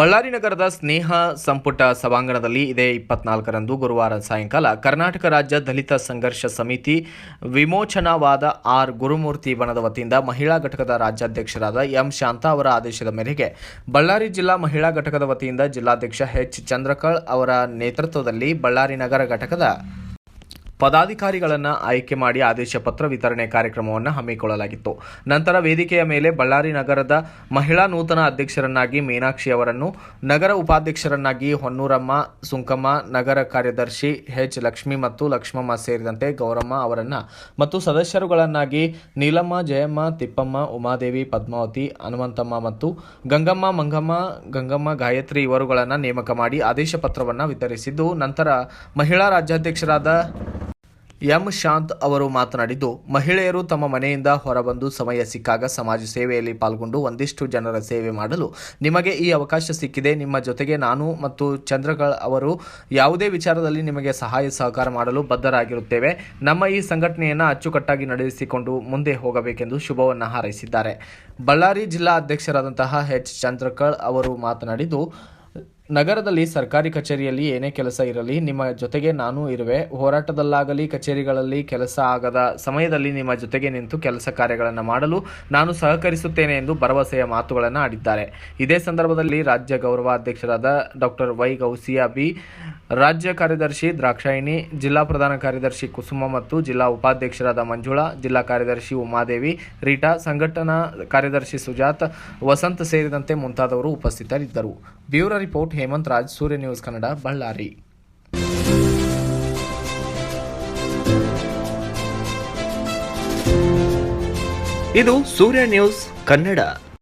ಬಳ್ಳಾರಿ ನಗರದ ಸ್ನೇಹ ಸಂಪುಟ ಸಭಾಂಗಣದಲ್ಲಿ ಇದೇ ಇಪ್ಪತ್ನಾಲ್ಕರಂದು ಗುರುವಾರ ಸಾಯಂಕಾಲ ಕರ್ನಾಟಕ ರಾಜ್ಯ ದಲಿತ ಸಂಘರ್ಷ ಸಮಿತಿ ವಿಮೋಚನಾವಾದ ಆರ್ ಗುರುಮೂರ್ತಿ ಬಣದ ವತಿಯಿಂದ ಮಹಿಳಾ ಘಟಕದ ರಾಜ್ಯಾಧ್ಯಕ್ಷರಾದ ಎಂ ಶಾಂತಾ ಅವರ ಆದೇಶದ ಮೇರೆಗೆ ಬಳ್ಳಾರಿ ಜಿಲ್ಲಾ ಮಹಿಳಾ ಘಟಕದ ವತಿಯಿಂದ ಜಿಲ್ಲಾಧ್ಯಕ್ಷ ಎಚ್ ಚಂದ್ರಕಳ್ ಅವರ ನೇತೃತ್ವದಲ್ಲಿ ಬಳ್ಳಾರಿ ನಗರ ಘಟಕದ ಪದಾಧಿಕಾರಿಗಳನ್ನು ಆಯ್ಕೆ ಮಾಡಿ ಆದೇಶ ಪತ್ರ ವಿತರಣೆ ಕಾರ್ಯಕ್ರಮವನ್ನು ಹಮ್ಮಿಕೊಳ್ಳಲಾಗಿತ್ತು. ನಂತರ ವೇದಿಕೆಯ ಮೇಲೆ ಬಳ್ಳಾರಿ ನಗರದ ಮಹಿಳಾ ನೂತನ ಅಧ್ಯಕ್ಷರನ್ನಾಗಿ ಮೀನಾಕ್ಷಿ ಅವರನ್ನು, ನಗರ ಉಪಾಧ್ಯಕ್ಷರನ್ನಾಗಿ ಹೊನ್ನೂರಮ್ಮ ಸುಂಕಮ್ಮ, ನಗರ ಕಾರ್ಯದರ್ಶಿ ಎಚ್ ಲಕ್ಷ್ಮಿ ಮತ್ತು ಲಕ್ಷ್ಮಮ್ಮ ಸೇರಿದಂತೆ ಗೌರಮ್ಮ ಅವರನ್ನು ಮತ್ತು ಸದಸ್ಯರುಗಳನ್ನಾಗಿ ನೀಲಮ್ಮ, ಜಯಮ್ಮ, ತಿಪ್ಪಮ್ಮ, ಉಮಾದೇವಿ, ಪದ್ಮಾವತಿ, ಹನುಮಂತಮ್ಮ ಮತ್ತು ಗಂಗಮ್ಮ, ಮಂಗಮ್ಮ, ಗಂಗಮ್ಮ ಗಾಯತ್ರಿ ಇವರುಗಳನ್ನು ನೇಮಕ ಮಾಡಿ ಆದೇಶ ಪತ್ರವನ್ನು ವಿತರಿಸಿದ್ದು. ನಂತರ ಮಹಿಳಾ ರಾಜ್ಯಾಧ್ಯಕ್ಷರಾದ ಎಂ ಶಾಂತ್ ಅವರು ಮಾತನಾಡಿದ್ದು, ಮಹಿಳೆಯರು ತಮ್ಮ ಮನೆಯಿಂದ ಹೊರಬಂದು ಸಮಯ ಸಿಕ್ಕಾಗ ಸಮಾಜ ಸೇವೆಯಲ್ಲಿ ಪಾಲ್ಗೊಂಡು ಒಂದಿಷ್ಟು ಜನರ ಸೇವೆ ಮಾಡಲು ನಿಮಗೆ ಈ ಅವಕಾಶ ಸಿಕ್ಕಿದೆ. ನಿಮ್ಮ ಜೊತೆಗೆ ನಾನು ಮತ್ತು ಚಂದ್ರಗಳ್ ಅವರು ಯಾವುದೇ ವಿಚಾರದಲ್ಲಿ ನಿಮಗೆ ಸಹಾಯ ಸಹಕಾರ ಮಾಡಲು ಬದ್ಧರಾಗಿರುತ್ತೇವೆ. ನಮ್ಮ ಈ ಸಂಘಟನೆಯನ್ನು ಅಚ್ಚುಕಟ್ಟಾಗಿ ನಡೆಸಿಕೊಂಡು ಮುಂದೆ ಹೋಗಬೇಕೆಂದು ಶುಭವನ್ನು ಹಾರೈಸಿದ್ದಾರೆ. ಬಳ್ಳಾರಿ ಜಿಲ್ಲಾ ಅಧ್ಯಕ್ಷರಾದಂತಹ ಎಚ್. ಚಂದ್ರಕಳ್ ಅವರು ಮಾತನಾಡಿದ್ದು ನಗರದಲ್ಲಿ ಸರ್ಕಾರಿ ಕಚೇರಿಯಲ್ಲಿ ಏನೇ ಕೆಲಸ ಇರಲಿ, ನಿಮ್ಮ ಜೊತೆಗೆ ನಾನು ಇರುವೆ. ಹೋರಾಟದಲ್ಲಾಗಲಿ, ಕಚೇರಿಗಳಲ್ಲಿ ಕೆಲಸ ಆಗದ ಸಮಯದಲ್ಲಿ ನಿಮ್ಮ ಜೊತೆಗೆ ನಿಂತು ಕೆಲಸ ಕಾರ್ಯಗಳನ್ನು ಮಾಡಲು ನಾನು ಸಹಕರಿಸುತ್ತೇನೆ ಎಂದು ಭರವಸೆಯ ಮಾತುಗಳನ್ನು ಆಡಿದ್ದಾರೆ. ಇದೇ ಸಂದರ್ಭದಲ್ಲಿ ರಾಜ್ಯ ಗೌರವಾಧ್ಯಕ್ಷರಾದ ಡಾಕ್ಟರ್ ವೈ ಗೌಸಿಯಾ ಬಿ ರಾಜ್ಯ ಕಾರ್ಯದರ್ಶಿ ದ್ರಾಕ್ಷಾಯಿಣಿ, ಜಿಲ್ಲಾ ಪ್ರಧಾನ ಕಾರ್ಯದರ್ಶಿ ಕುಸುಮ ಮತ್ತು ಜಿಲ್ಲಾ ಉಪಾಧ್ಯಕ್ಷರಾದ ಮಂಜುಳಾ, ಜಿಲ್ಲಾ ಕಾರ್ಯದರ್ಶಿ ಉಮಾದೇವಿ, ರೀಟಾ, ಸಂಘಟನಾ ಕಾರ್ಯದರ್ಶಿ ಸುಜಾತ್, ವಸಂತ್ ಸೇರಿದಂತೆ ಮುಂತಾದವರು ಉಪಸ್ಥಿತರಿದ್ದರು. Bureau report, Hemanth Raj, Surya news Kannada, Ballari. ಇದು ಸೂರ್ಯ ನ್ಯೂಸ್ ಕನ್ನಡ.